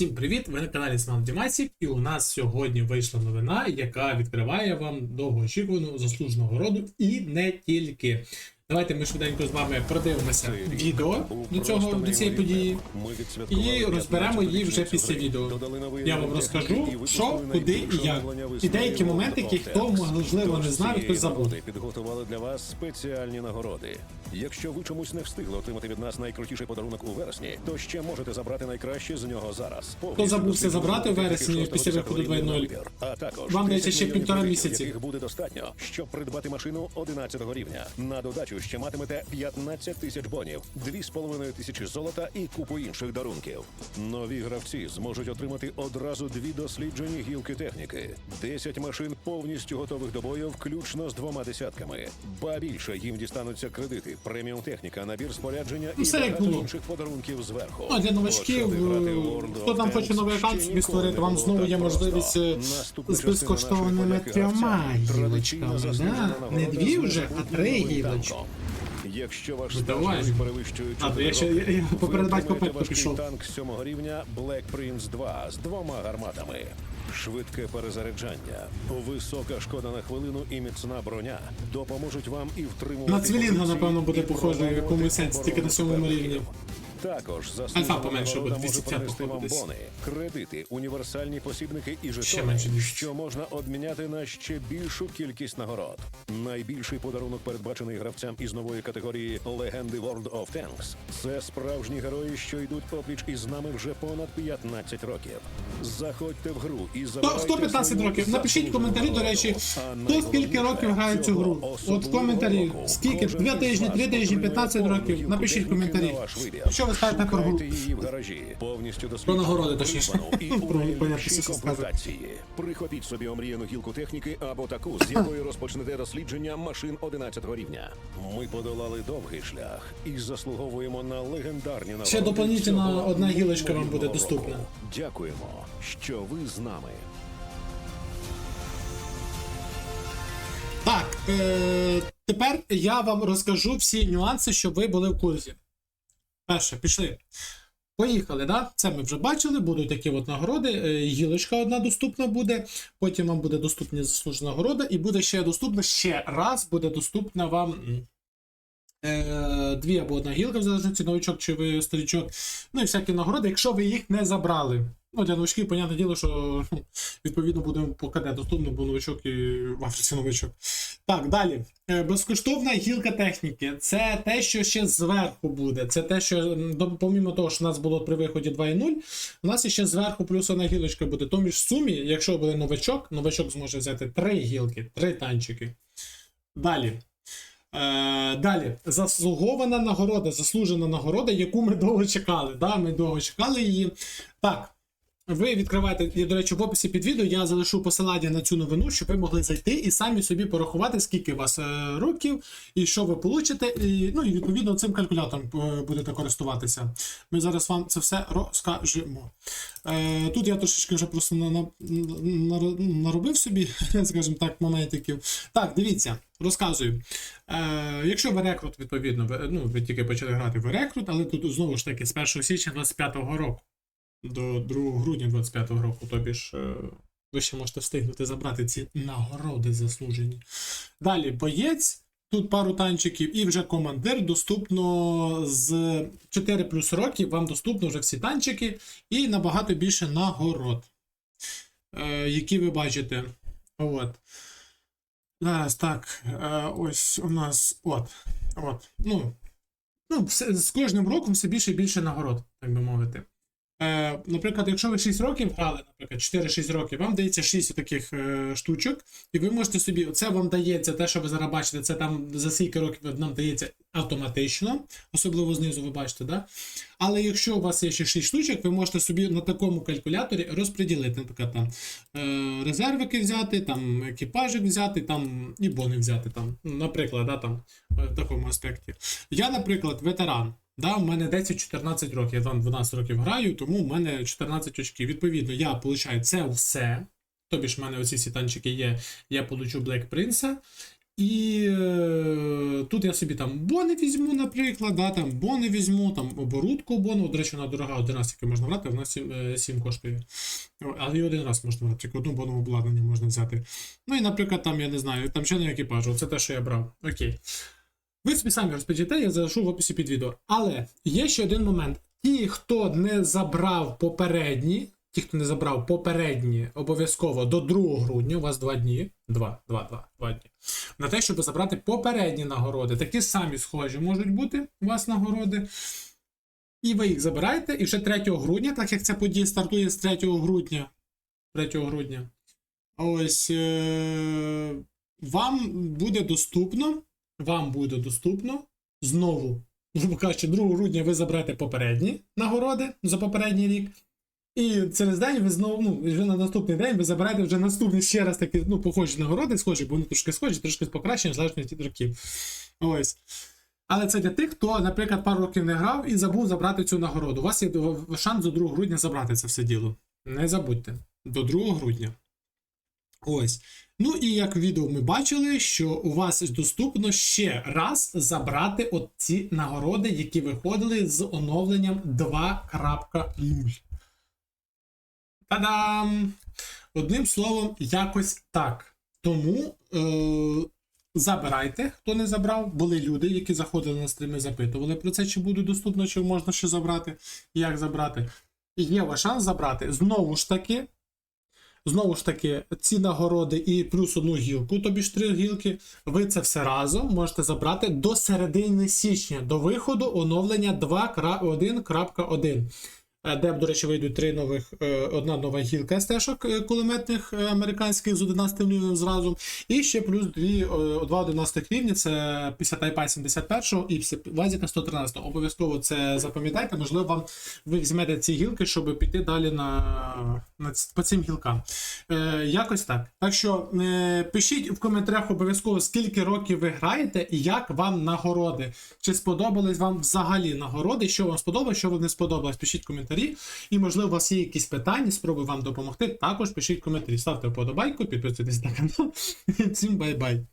Всім привіт! Ви на каналі Сман Дімасік, і у нас сьогодні вийшла новина, яка відкриває вам довгоочікувану заслужену городу і не тільки. Давайте ми швиденько з вами продивимося відео до цього до цієї події. і розберемо її вже після відео. Я вам розкажу, що, куди і як. І деякі моменти, які хто можливо не знав, і хтось забув. Підготували для вас спеціальні нагороди. Якщо ви чомусь не встигли отримати від нас найкрутіший подарунок у вересні, то ще можете забрати найкраще з нього зараз. Хто забувся забрати у вересні після виходу 2.0, А також вам дається ще півтора місяці. яких буде достатньо, щоб придбати машину 11 рівня. На додачу ще матимете 15 тисяч бонів, 2,5 тисячі золота і купу інших дарунків. Нові гравці зможуть отримати одразу дві досліджені гілки техніки, 10 машин повністю готових до бою, включно з двома десятками. Ба більше їм дістануться кредити, преміум техніка, набір спорядження і багато інших подарунків зверху. Ну, а для новачків, е, хто там хоче новий аккаунт собі створити, вам знову є можливість е, з безкоштовними трьома гілочками, да? Не дві вже, а три гілочки. Якщо ваш Ну, давай. стаж перевищує А, то я ще- роки, я- я поперед Петко важкий пішов. танк 7 рівня Black Prince 2 з двома гарматами. Швидке перезаряджання, висока шкода на хвилину і міцна броня допоможуть вам і втримувати На Цвілінга, позиції, напевно, буде і похоже в якомусь сенсі, тільки на сьомому рівні. Також Альфа заслужена поменше нагорода буде, може 250 принести вам походу десь. бони, кредити, універсальні посібники і жетони, менше 200. що можна обміняти на ще більшу кількість нагород. Найбільший подарунок передбачений гравцям із нової категорії Легенди World of Tanks. Це справжні герої, що йдуть опліч із нами вже понад 15 років. Заходьте в гру і забирайте хто 15 свою років? Напишіть коментарі, до нагороду. речі, А хто скільки років грає цю цього гру? От особливого коментарі. року Скільки? кожен 2 із тижні, вас 3 тижні, отримує 15 повну років. гілку Напишіть техніки коментарі. на ваш вибір. Що ви ставите про гру? Її в гаражі. Повністю Про нагороди, точніше. і Про непонятні комплектації. Прихопіть собі омріяну гілку техніки або таку, з якої розпочнете дослідження машин 11 рівня. Ми подолали довгий шлях і заслуговуємо на легендарні нагороди. Ще дополнительно одна гілочка вам буде доступна. Дякуємо, що ви з нами. Так, е- тепер я вам розкажу всі нюанси, щоб ви були в курсі. Перше, пішли. Поїхали, да? Це ми вже бачили, будуть такі от нагороди. Е, Гілочка одна доступна буде, потім вам буде доступна заслужена нагорода, і буде ще доступна ще раз буде доступна вам е, дві або одна гілка, в залежності новичок чи ви старичок. Ну і всякі нагороди, якщо ви їх не забрали. Ну, для новичків, понятне діло, що відповідно будемо по КД доступно, бо новичок і в Африці новичок. Так, далі. Е, Безкоштовна гілка техніки. Це те, що ще зверху буде. Це те, що, помімо того, що у нас було при виході 2.0, у нас ще зверху плюс одна гілочка буде. Тому в сумі, якщо буде новачок, новачок зможе взяти три гілки, три танчики. Далі. Е, далі, заслугована нагорода, заслужена нагорода, яку ми довго чекали. Да? Ми довго чекали її. Так, ви відкриваєте, і, до речі, в описі під відео я залишу посилання на цю новину, щоб ви могли зайти і самі собі порахувати, скільки у вас е, років і що ви получите. І, ну і відповідно цим калькулятором е, будете користуватися. Ми зараз вам це все розкажемо. Е, тут я трошечки вже просто на, на, на, наробив собі, скажімо так, моментиків. Так, дивіться, розказую. Е, якщо ви рекрут, відповідно, ви, ну, ви тільки почали грати в рекрут, але тут знову ж таки з 1 січня 25-го року до 2 грудня 25-го року, тобі ж е, ви ще можете встигнути забрати ці нагороди заслужені. Далі боєць, тут пару танчиків, і вже командир доступно з 4 плюс років, вам доступно вже всі танчики і набагато більше нагород, е, які ви бачите. От. Зараз так, е, ось у нас от. От. Ну, ну, з кожним роком все більше і більше нагород, так би мовити. Е, наприклад, якщо ви 6 років грали, наприклад, 4-6 років, вам дається 6 таких е, штучок, і ви можете собі, це вам дається, те, що ви зараз бачите, це там за скільки років нам дається автоматично, особливо знизу ви бачите, да? Але якщо у вас є ще 6 штучок, ви можете собі на такому калькуляторі розподілити, наприклад, там е, резервики взяти, там екіпажик взяти, там і бони взяти, там, наприклад, да, там, в такому аспекті. Я, наприклад, ветеран. Да, у мене 10-14 років, я там 12 років граю, тому в мене 14 очків. Відповідно, я получаю це все. Тобі ж в мене оці всі танчики є, я получу Black Prince. І е, тут я собі там бони візьму, наприклад, да, там бони візьму, там оборудку бону. До речі, вона дорога, один раз тільки можна брати, вона 7, 7 коштує. Але і один раз можна брати, тільки одну бону обладнання можна взяти. Ну і, наприклад, там, я не знаю, там члени екіпажу, це те, що я брав. Окей. Ви собі самі розпочите, я залишу в описі під відео. Але є ще один момент. Ті, хто не забрав попередні, ті, хто не забрав попередні, обов'язково до 2 грудня, у вас 2 дні, 2, 2, 2, 2 дні, на те, щоб забрати попередні нагороди. Такі самі схожі можуть бути у вас нагороди. І ви їх забираєте, і вже 3 грудня, так як ця подія стартує з 3 грудня. 3 грудня. Ось е- вам буде доступно. Вам буде доступно знову, грубо кажучи, 2 грудня ви заберете попередні нагороди за попередній рік. І через день ви знову, ну, вже на наступний день ви заберете вже наступні ще раз такі, ну, похожі нагороди, схожі, бо вони трошки схожі, трошки покращені, залежно від років. Ось. Але це для тих, хто, наприклад, пару років не грав і забув забрати цю нагороду. У вас є шанс до 2 грудня забрати це все діло. Не забудьте. До 2 грудня. Ось. Ну і як в відео ми бачили, що у вас доступно ще раз забрати от ці нагороди, які виходили з оновленням 2.0. Та-дам! Одним словом, якось так. Тому е- забирайте, хто не забрав. Були люди, які заходили на стріми, запитували про це, чи буде доступно, чи можна ще забрати, як забрати. І є ваш шанс забрати. Знову ж таки, Знову ж таки, ці нагороди і плюс одну гілку, тобі ж три гілки, ви це все разом можете забрати до середини січня, до виходу оновлення 2.1.1. Де, до речі, вийдуть три нових, е, одна нова гілка стежок е, кулеметних е, американських з 11 рівнем зразу. І ще плюс дві, два 11 рівні, це 50 iPad 71 і Вазіка 113. Обов'язково це запам'ятайте, можливо, вам ви візьмете ці гілки, щоб піти далі на, на по цим гілкам. Е, якось так. Так що е, пишіть в коментарях обов'язково, скільки років ви граєте і як вам нагороди. Чи сподобались вам взагалі нагороди? Що вам сподобалось, що вам не сподобалось? Пишіть коментарі. І, можливо, у вас є якісь питання, спробую вам допомогти. Також пишіть коментарі. Ставте вподобайку, підписуйтесь на канал. Всім бай-бай.